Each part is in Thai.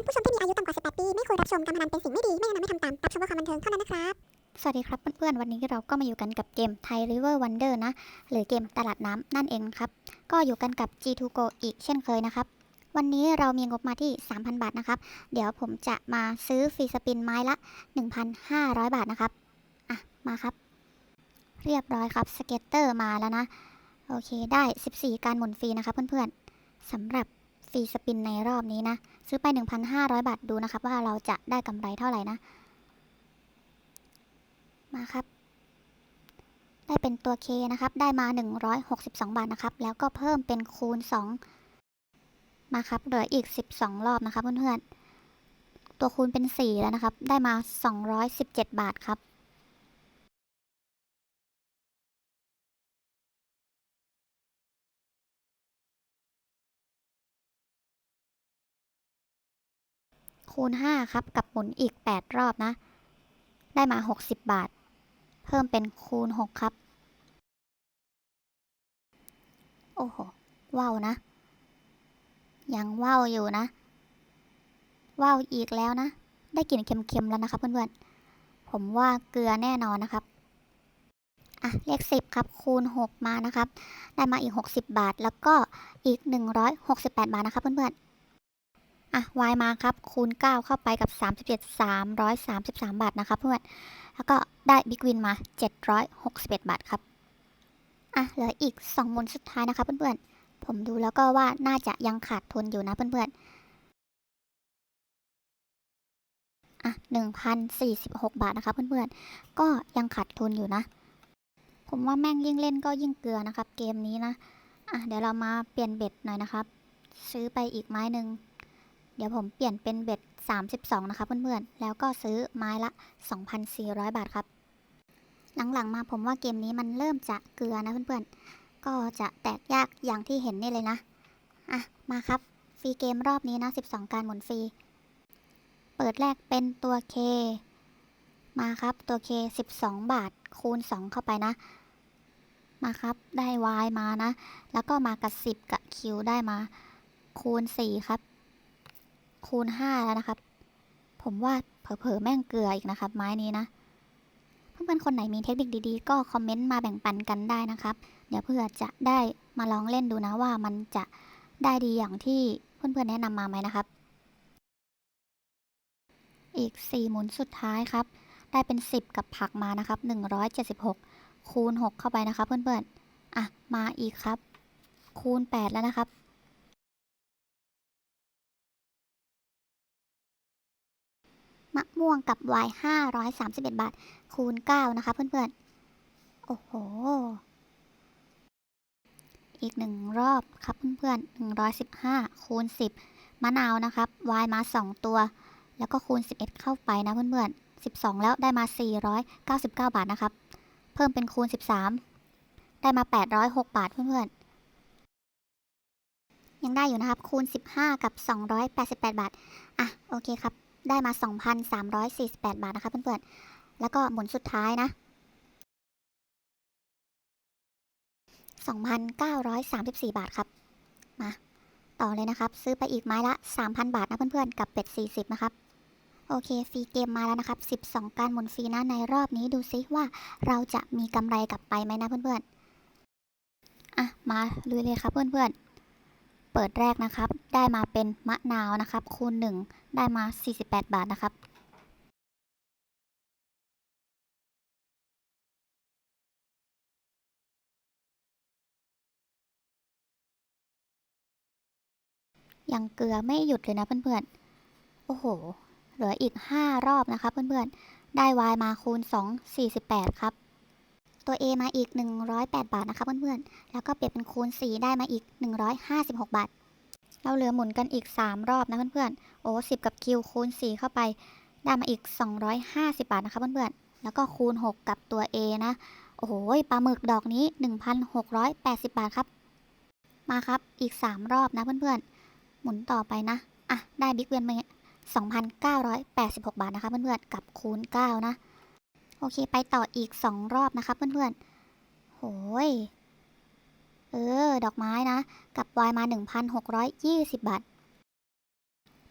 อนผู้ชมที่มีอายุต่ำกว่า 18 ปี ไม่ควรรับชมการพนันเป็นสิ่งไม่ดี ไม่แนะนำให้ทำตาม รับชมเพื่อความบันเทิงเท่านั้นนะครับ สวัสดีครับเพื่อนๆ วันนี้เราก็มาอยู่กันกับเกม Thai River Wonder นะ หรือเกมตลาดน้ำนั่นเองครับ ก็อยู่กันกับ G2 Go อีกเช่นเคยนะครับ วันนี้เรามีงบมาที่ 3,000 บาทนะครับ เดี๋ยวผมจะมาซื้อฟรีสปินไม้ละ 1,500 บาทนะครับ อะ มาครับ เรียบร้อยครับ สเก็ตเตอร์มาแล้วนะ โอเค ได้ 14 การหมุนฟรีนะครับเพื่อนๆสำหรับ ฟรีสปินในรอบนี้นะ ซื้อไป 1,500 บาทดูนะครับ ว่าเราจะได้กำไรเท่าไหร่นะ มาครับ ได้เป็นตัว K นะครับ ได้มา 162 บาทนะครับ แล้วก็เพิ่มเป็นคูณ 2 มาครับเหลืออีก 12 รอบนะครับเพื่อนๆตัวคูณเป็น 4 แล้วนะครับ ได้มา 217 บาทครับ คูณ 5 ครับ กับหมุนอีก 8 รอบนะ ได้มา 60 บาท เพิ่มเป็นคูณ 6 ครับ โอ้โหว้าวนะ ยังว้าวอยู่นะ ว้าวอีกแล้วนะ ได้กลิ่นเค็มๆแล้วนะครับเพื่อนๆ ผมว่าเกลือแน่นอนนะครับอะเลข10 ครับ คูณ 6 มานะครับ ได้มาอีก 60 บาท แล้วก็อีก 168 บาทนะครับเพื่อนๆ อะ y มาครับ คูณ 9 เข้าไปกับ 37 333 บาทนะครับเพื่อน แล้วก็ได้บิ๊กวินมา 761 บาทครับ อะ เหลืออีก2หมุนสุดท้ายนะครับเพื่อนๆ ผมดูแล้วก็ว่าน่าจะยังขาดทุนอยู่นะเพื่อนๆ อะ 1,046 บาทนะครับเพื่อนๆ ก็ยังขาดทุนอยู่นะ ผมว่าแม่งยิ่งเล่นก็ยิ่งเกลือนะครับ เกมนี้นะ อะ เดี๋ยวเรามาเปลี่ยนเบ็ดหน่อยนะครับ ซื้อไปอีกไม้หนึ่ง ดี๋ยวผมเปลี่ยนเป็นเบ็ด 32 นะคะเพื่อนๆ แล้วก็ซื้อไม้ละ 2,400 บาทครับ หลังๆมาผมว่าเกมนี้มันเริ่มจะเกลือนะเพื่อนๆ ก็จะแตกยากอย่างที่เห็นนี่เลยนะ อะ มาครับ ฟรีเกมรอบนี้นะ 12 การหมุนฟรี เปิดแรกเป็นตัว K มาครับตัว K 12 บาท คูณ 2 เข้าไปนะ มาครับได้ Y มานะ แล้วก็มากับ 10 กับ Q ได้มา คูณ 4 ครับ คูณ5แล้วนะครับ ผมว่าเผลอๆแม่งเกลืออีกนะครับ ไม้นี้นะ เพื่อนๆคนไหนมีเทคนิคดีๆ ก็คอมเมนต์มาแบ่งปันกันได้นะครับ เดี๋ยวเพื่อจะได้มาลองเล่นดูนะว่ามันจะได้ดีอย่างที่เพื่อนๆแนะนำมาไหมนะครับ อีก 4 หมุนสุดท้ายครับ ได้เป็น 10 กับผักมานะครับ 176 คูณ 6 เข้าไปนะครับ เพื่อนๆอะมาอีกครับ คูณ 8 แล้วนะครับ มะม่วงกับวาย531 บาท คูณ 9 นะคะ เพื่อนๆ โอ้โห อีกหนึ่งรอบครับเพื่อนๆ 115 คูณ 10 มะนาวนะครับวายมา 2 ตัว แล้วก็คูณ 11 เข้าไปนะเพื่อนๆ 12 แล้วได้มา 499 บาทนะครับ เพิ่มเป็นคูณ 13 ได้มา 806 บาทเพื่อนๆยังได้อยู่นะครับ คูณ 15 กับ 288 บาท อะ โอเคครับ ได้มา 2,348 บาทนะคะเพื่อนๆ แล้วก็หมุนสุดท้ายนะ 2,934 บาทครับ มา ต่อเลยนะครับ ซื้อไปอีกไม้ละ 3,000 บาทนะเพื่อนๆ กับเป็ด 40 นะครับ โอเค ฟรีเกมมาแล้วนะครับ 12 การหมุนฟรีนะในรอบนี้ดูซิว่าเราจะมีกำไรกลับไปไหมนะเพื่อนๆ อะ มาลุยเลยครับเพื่อนๆ เปิดแรกนะครับ ได้มาเป็นมะนาวนะครับ คูณ 1 ได้มา 48 บาทนะครับ ยังเกลือไม่หยุดเลยนะเพื่อนๆ โอ้โห เหลืออีก 5 รอบนะคะเพื่อนๆ ได้ Y มาคูณ 2 48 ครับ ตัว A มาอีก 108 บาทนะคะเพื่อนๆ แล้วก็เปลี่ยนเป็นคูณ 4 ได้มาอีก 156 บาท เราเหลือหมุนกันอีก 3 รอบนะเพื่อนๆ โอ้10 กับ Q คูณ 4 เข้าไปได้มาอีก 250 บาทนะคะเพื่อนๆ แล้วก็คูณ 6 กับตัว A นะ โอ้โหปลาหมึกดอกนี้ 1,680 บาทครับ มาครับอีก 3 รอบนะเพื่อนๆ หมุนต่อไปนะ อะ ได้บิ๊กเวียนมา2,986 บาทนะคะเพื่อนๆ กับคูณ 9 นะ โอเค ไปต่ออีก2รอบนะคะเพื่อนๆ โหย เออ ดอกไม้นะ กับวายมา 1,620 บาท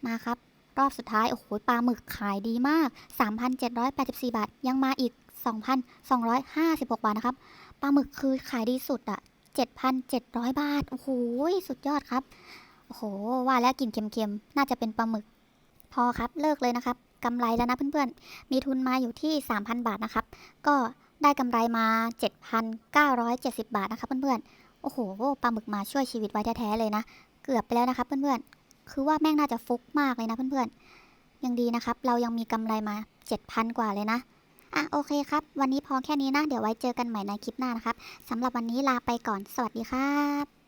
มาครับ รอบสุดท้าย โอ้โห ปลาหมึกขายดีมาก 3,784 บาท ยังมาอีก 2,256 บาทนะครับ ปลาหมึกคือขายดีสุดอะ7,700 บาท โอ้โห สุดยอดครับ โอ้โห ว่าแล้วกลิ่นเค็มๆ น่าจะเป็นปลาหมึก พอครับ เลิกเลยนะครับ กำไรแล้วนะเพื่อนๆ มีทุนมาอยู่ที่ 3,000 บาทนะครับ ก็ได้กำไรมา 7,970 บาทนะครับเพื่อนๆ โอ้โหปลาหมึกมาช่วยชีวิตไว้แท้ๆเลยนะ เกือบไปแล้วนะครับเพื่อนๆ คือว่าแม่งน่าจะฟุกมากเลยนะเพื่อนๆ ยังดีนะครับ เรายังมีกำไรมา 7,000 กว่าเลยนะอะโอเคครับ วันนี้พอแค่นี้นะ เดี๋ยวไว้เจอกันใหม่ในคลิปหน้านะครับสำหรับวันนี้ลาไปก่อน สวัสดีครับ